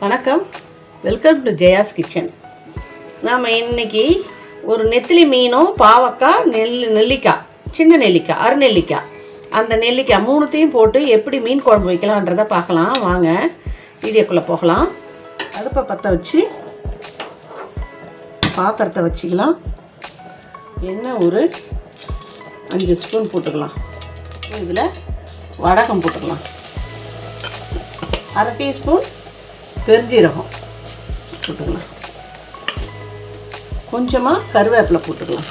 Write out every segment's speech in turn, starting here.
வணக்கம். Welcome to Jaya's kitchen நாம் இன்னைக்கு ஒரு நெத்திலி மீனும் பாவக்காய் நெல் நெல்லிக்காய் சின்ன நெல்லிக்காய் அருநெல்லிக்காய். அந்த நெல்லிக்காய் மூணுத்தையும் போட்டு எப்படி மீன் குழம்பு வைக்கலான்றதை பார்க்கலாம். வாங்க வீடியோக்குள்ளே போகலாம். அடுப்பை பற்ற வச்சு பாத்திரத்தை வச்சுக்கலாம். எண்ணெய் ஒரு அஞ்சு ஸ்பூன் போட்டுக்கலாம். இதில் வடகம் போட்டுக்கலாம். அரை டீஸ்பூன் பெருஞ்சீரகம் போட்டுக்கலாம். கொஞ்சமாக கருவேப்பிலை போட்டுக்கலாம்.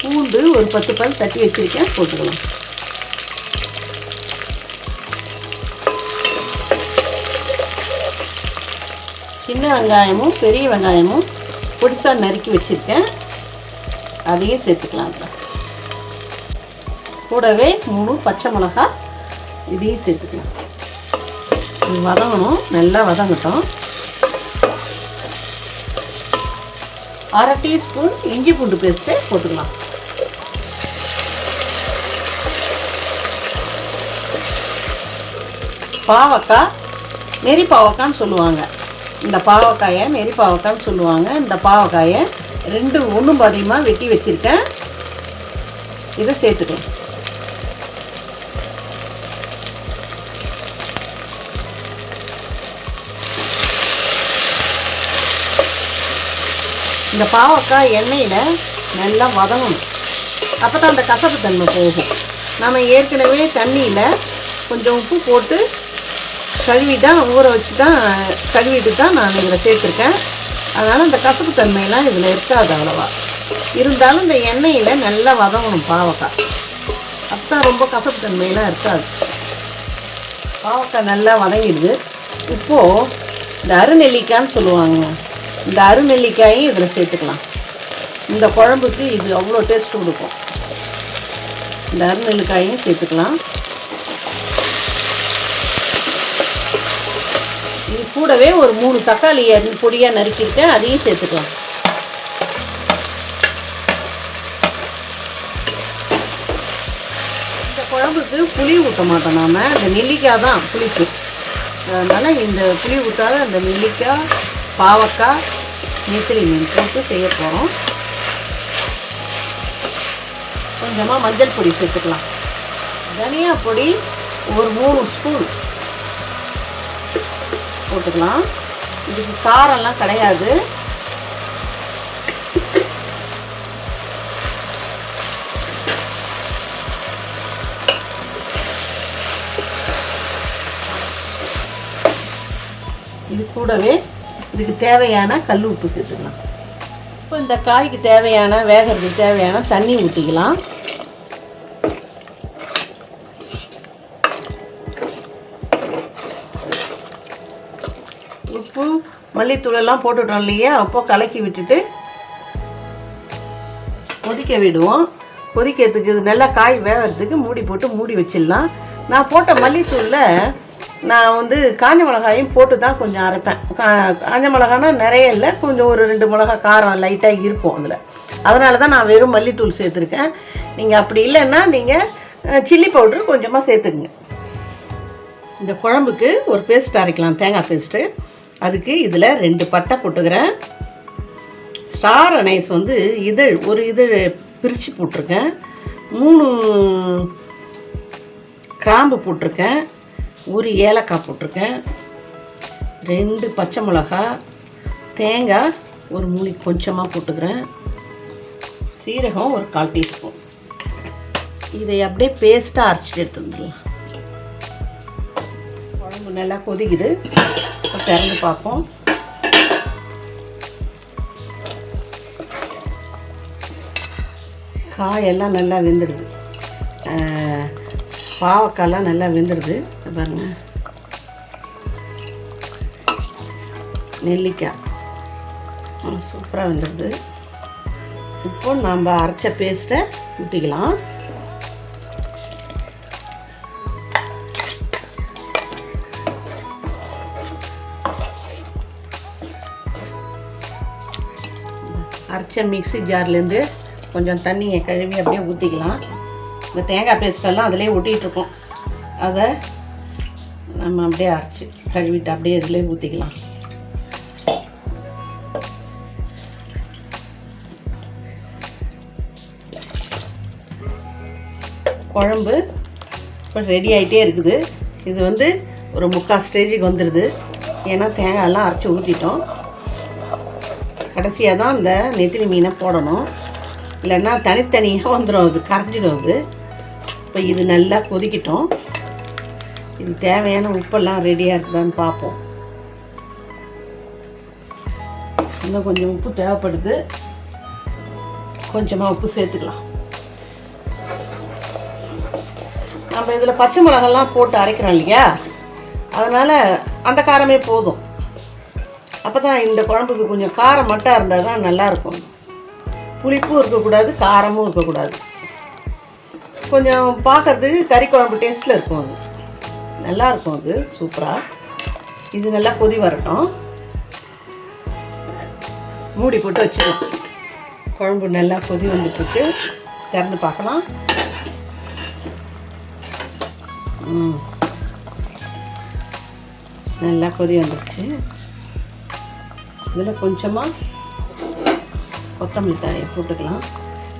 பூண்டு ஒரு பத்து பல் தட்டி வச்சிருக்கேன் போட்டுக்கலாம். சின்ன வெங்காயமும் பெரிய வெங்காயமும் பொடிசாக நறுக்கி வச்சுருக்கேன். அதையும் சேர்த்துக்கலாம். கூடவே மூணு பச்சை மிளகா இதையும் சேர்த்துக்கலாம். இது வதங்கணும் நல்லா வதங்கட்டும். அரை டீஸ்பூன் இஞ்சி பூண்டு பேஸ்ட்டு போட்டுக்கலாம். பாவக்காய் நெறி பாவக்கான்னு சொல்லுவாங்க. இந்த பாவக்காயை நெறி பாவக்கான்னு சொல்லுவாங்க. இந்த பாவக்காயை ரெண்டு ஒன்றும் பாதியமாக வெட்டி வச்சுருக்கேன். இதை சேர்த்துக்கலாம். இந்த பாவக்காய் எண்ணெயில் நல்லா வதங்கணும். அப்போ தான் அந்த கசப்பு தன்மை போகும். நம்ம ஏற்கனவே தண்ணியில் கொஞ்சம் உப்பு போட்டு கழுவி தான் ஊற வச்சு தான் கழுவிட்டு தான் நான் இதில் சேர்த்துருக்கேன். அதனால் அந்த கசப்பு தன்மையெல்லாம் இதில் இருக்காது அவ்வளோவா. இருந்தாலும் இந்த எண்ணெயில் நல்லா வதங்கணும் பாவக்காய். அப்போ தான் ரொம்ப கசப்பு தன்மையெல்லாம் இருக்காது. பாவக்காய் நல்லா வதங்கிடுது. இப்போது இந்த அருநெல்லிக்கான்னு சொல்லுவாங்க. இந்த அருநெல்லிக்காயும் இதில் சேர்த்துக்கலாம். இந்த குழம்புக்கு இது அவ்வளோ டேஸ்ட் கொடுக்கும். இந்த அருநெல்லிக்காயும் சேர்த்துக்கலாம். இது கூடவே ஒரு மூணு தக்காளி பொடியாக நறுக்கியிருக்கேன் அதையும் சேர்த்துக்கலாம். இந்த குழம்புக்கு புளி ஊற்ற மாட்டோம் நாம. இந்த நெல்லிக்காய் தான் புளிப்பு. அதனால் இந்த புளி ஊற்றாத அந்த நெல்லிக்காய் பாவக்காய் நெத்திலி மீன் போட்டு செய்ய போகிறோம் கொஞ்சமாக மஞ்சள் பொடி சேர்த்துக்கலாம். தனியா பொடி ஒரு மூணு ஸ்பூன் போட்டுக்கலாம். இதுக்கு காரம்லாம் கிடையாது. இது கூடவே இதுக்கு தேவையான கல் உப்பு சேர்த்துக்கலாம். இப்போ இந்த காய்க்கு தேவையான வேகிறதுக்கு தேவையான தண்ணி ஊற்றிக்கலாம் உப்பு மல்லித்தூளெல்லாம் போட்டுட்டோம் இல்லையா அப்போ கலக்கி விட்டுட்டு கொதிக்க விடுவோம். கொதிக்கிறதுக்கு இது நல்லா காய் வேகிறதுக்கு மூடி போட்டு மூடி வச்சிடலாம். நான் போட்ட மல்லித்தூளில் நான் வந்து காஞ்ச மிளகாயும் போட்டு தான் கொஞ்சம் அரைப்பேன். கா காஞ்ச மிளகானா நிறைய இல்லை கொஞ்சம் ஒரு ரெண்டு மிளகா காரம் லைட்டாக இருக்கும் அதில். அதனால தான் நான் வெறும் மல்லித்தூள் சேர்த்துருக்கேன். நீங்கள் அப்படி இல்லைன்னா நீங்கள் சில்லி பவுட்ரு கொஞ்சமாக சேர்த்துக்குங்க. இந்த குழம்புக்கு ஒரு பேஸ்ட் அரைக்கலாம் தேங்காய் பேஸ்ட்டு அதுக்கு இதில் ரெண்டு பட்டை போட்டுக்கிறேன். ஸ்டார் அனைஸ் வந்து இதழ் ஒரு இதழ் பிரித்து போட்டிருக்கேன். மூணு கிராம்பு போட்டிருக்கேன். ஒரு ஏலக்காய் போட்டிருக்கேன். ரெண்டு பச்சை மிளகா தேங்காய் ஒரு மூணு கொஞ்சமாக போட்டுக்கிறேன். சீரகம் ஒரு கால் டீஸ்பூன். இதை அப்படியே பேஸ்ட்டாக அரைச்சிட்டு எடுத்து வந்துடலாம். குழம்பு நல்லா கொதிக்குது. திறந்து பார்ப்போம். காயெல்லாம் நல்லா வெந்துடுது. பாவக்காயெல்லாம் நல்லா வெந்துடுது. பாருங்க. நெல்லிக்காய் சூப்பராக வந்துடுது இப்போ நம்ம அரைச்ச பேஸ்ட்டை ஊற்றிக்கலாம் அரைச்ச மிக்ஸி ஜார்லேருந்து கொஞ்சம் தண்ணியை கழுவி அப்படியே ஊற்றிக்கலாம் இந்த தேங்காய் பேஸ்டெல்லாம் அதிலே ஒட்டிகிட்ருக்கோம் அதை நம்ம அப்படியே அரைச்சி கழுவிட்டு அப்படியே இதிலே ஊற்றிக்கலாம் குழம்பு இப்போ ரெடி ஆகிட்டே இருக்குது. இது வந்து ஒரு முக்கால் ஸ்டேஜுக்கு வந்துடுது ஏன்னா தேங்காயெல்லாம் அரைச்சி ஊற்றிட்டோம் கடைசியாக தான் இந்த நெத்திலி மீனை போடணும். இல்லைன்னா தனித்தனியாக வந்துடும் அது கரைஞ்சிடும் அது. இப்போ இது நல்லா கொதிக்கிட்டோம். இது தேவையான உப்பெல்லாம் ரெடியாக இருக்குதான்னு பார்ப்போம். இன்னும் கொஞ்சம் உப்பு தேவைப்படுது. கொஞ்சமாக உப்பு சேர்த்துக்கலாம். நம்ம இதில் பச்சை மிளகாலாம் போட்டு அரைக்கிறோம் இல்லையா? அதனால் அந்த காரமே போதும். அப்போ தான் இந்த குழம்புக்கு கொஞ்சம் காரம் மட்டும் இருந்தால் தான் நல்லாயிருக்கும். புளிப்பும் இருக்கக்கூடாது காரமும் இருக்கக்கூடாது. கொஞ்சம் பார்க்கறதுக்கு கறி குழம்பு டேஸ்ட்டில் இருக்கும் அது. நல்லா இருக்கும் அது சூப்பராக இது நல்லா கொதி வரட்டும். மூடி போட்டு வச்சிடலாம். குழம்பு நல்லா கொதி வந்துட்டுருக்கு. திறந்து பார்க்கலாம். நல்லா கொதி வந்துடுச்சு இதில் கொஞ்சமாக கொத்தமல்லி தழையை போட்டுக்கலாம்.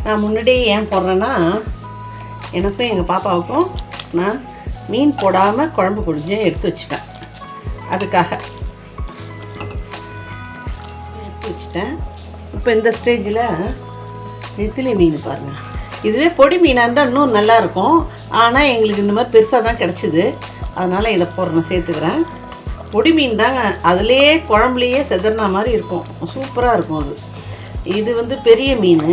நான் முன்னாடியே ஏன் போடுறேன்னா எனக்கும் எங்கள் பாப்பாவுக்கும் நான் மீன் போடாமல் குழம்பு குடிஞ்சு எடுத்து வச்சுட்டேன். அதுக்காக. எடுத்து வச்சுட்டேன். இப்போ இந்த ஸ்டேஜில் நெத்திலி மீன் பாருங்கள் இதுவே பொடி மீனாக இருந்தால் இன்னும் நல்லா இருக்கும். ஆனால் எங்களுக்கு இந்த மாதிரி பெருசாக தான் கிடச்சிது. அதனால் இதை போடுறேன் சேர்த்துக்கிறேன். பொடி மீன் தாங்க அதுலேயே குழம்புலையே செதறின மாதிரி இருக்கும். சூப்பராக இருக்கும் அது. இது வந்து பெரிய மீன்.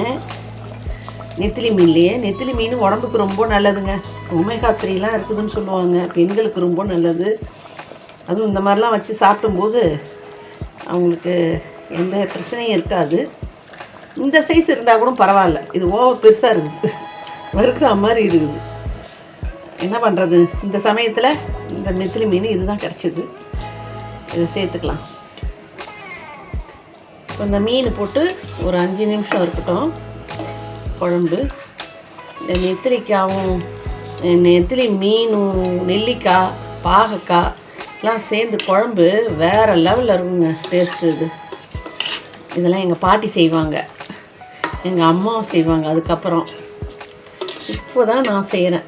நெத்திலி மீன்லேயே. நெத்திலி மீன் உடம்புக்கு ரொம்ப நல்லதுங்க. ஒமேகா த்ரீலாம் இருக்குதுன்னு சொல்லுவாங்க. பெண்களுக்கு ரொம்ப நல்லது. அதுவும் இந்த மாதிரிலாம் வச்சு சாப்பிடும்போது அவங்களுக்கு எந்த பிரச்சனையும் இருக்காது. இந்த சைஸ் இருந்தால் கூட பரவாயில்ல. இது ஓவர் பெருசாக இருக்குது. வறுக்கிற மாதிரி இருக்குது. என்ன பண்ணுறது இந்த சமயத்தில் இந்த நெத்திலி மீன் இதுதான் கிடச்சிது. இதை சேர்த்துக்கலாம். இப்போ இந்த மீன் போட்டு ஒரு அஞ்சு நிமிஷம் இருக்கட்டும். குழம்பு இந்த நெத்திரிக்காயும் நெத்திரி மீனும் நெல்லிக்காய் பாகக்காய் எல்லாம் சேர்ந்து குழம்பு வேறு லெவலில் இருக்குங்க டேஸ்ட்டு இது. இதெல்லாம் எங்கள் பாட்டி செய்வாங்க. எங்கள் அம்மாவும் செய்வாங்க. அதுக்கப்புறம் இப்போ தான் நான் செய்கிறேன்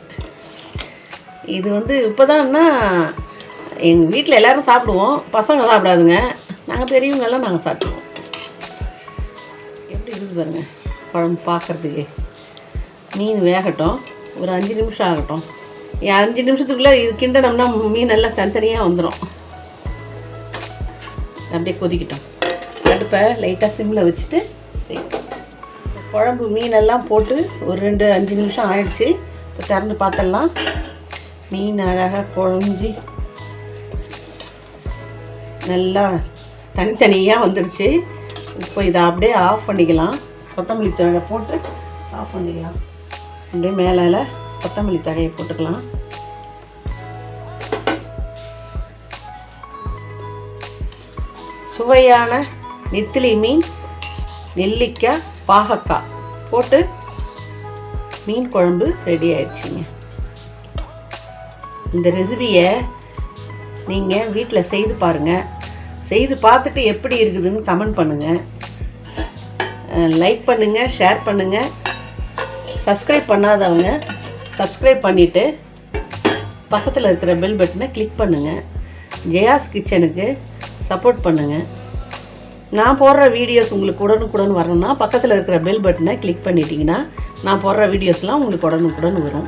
இது வந்து இப்போ தான்னா எங்கள் வீட்டில் எல்லோரும் சாப்பிடுவோம். பசங்க சாப்பிடாதுங்க. நாங்கள் பெரியவங்கெல்லாம் நாங்கள் சாப்பிடுவோம். எப்படி இருக்குது பாருங்கள் குழம்பு பார்க்குறதுக்கு. மீன் வேகட்டும். ஒரு அஞ்சு நிமிஷம் ஆகட்டும். ஏன் அஞ்சு நிமிஷத்துக்குள்ளே இது கிண்டனம்னா மீன் எல்லாம் தனித்தனியாக வந்துடும் அப்படியே கொதிக்கட்டும். அடுப்பை லைட்டாக சிம்மில் வச்சுட்டு செய்யணும் குழம்பு மீனெல்லாம் போட்டு ஒரு ரெண்டு அஞ்சு நிமிஷம் ஆயிடுச்சு. இப்போ திறந்து பார்த்தலாம் மீன் அழகாக குழஞ்சி நல்லா தனித்தனியாக வந்துடுச்சு. இப்போ இதை அப்படியே ஆஃப் பண்ணிக்கலாம். கொத்தமல்லி தழை போட்டு ஆஃப் பண்ணிக்கலாம். அப்படியே மேலால் கொத்தமல்லி தழையை போட்டுக்கலாம். சுவையான நெத்திலி மீன் நெல்லிக்காய் பாகக்காய் போட்டு மீன் குழம்பு ரெடி ஆயிடுச்சுங்க. இந்த ரெசிபியை நீங்கள் வீட்டில் செய்து பாருங்கள் செய்து பார்த்துட்டு எப்படி இருக்குதுன்னு கமெண்ட் பண்ணுங்கள் லைக் பண்ணுங்கள் ஷேர் பண்ணுங்கள் சப்ஸ்கிரைப் பண்ணாதவங்க சப்ஸ்கிரைப் பண்ணிவிட்டு பக்கத்தில் இருக்கிற பெல் பட்டனை கிளிக் பண்ணுங்கள் ஜெயாஸ் கிச்சனுக்கு சப்போர்ட் பண்ணுங்கள் நான் போடுற வீடியோஸ் உங்களுக்கு உடனுக்குடன் வரணும்னா பக்கத்தில் இருக்கிற பெல் பட்டனை கிளிக் பண்ணிட்டீங்கன்னா நான் போடுற வீடியோஸ்லாம் உங்களுக்கு உடனுக்குடன் வரும்.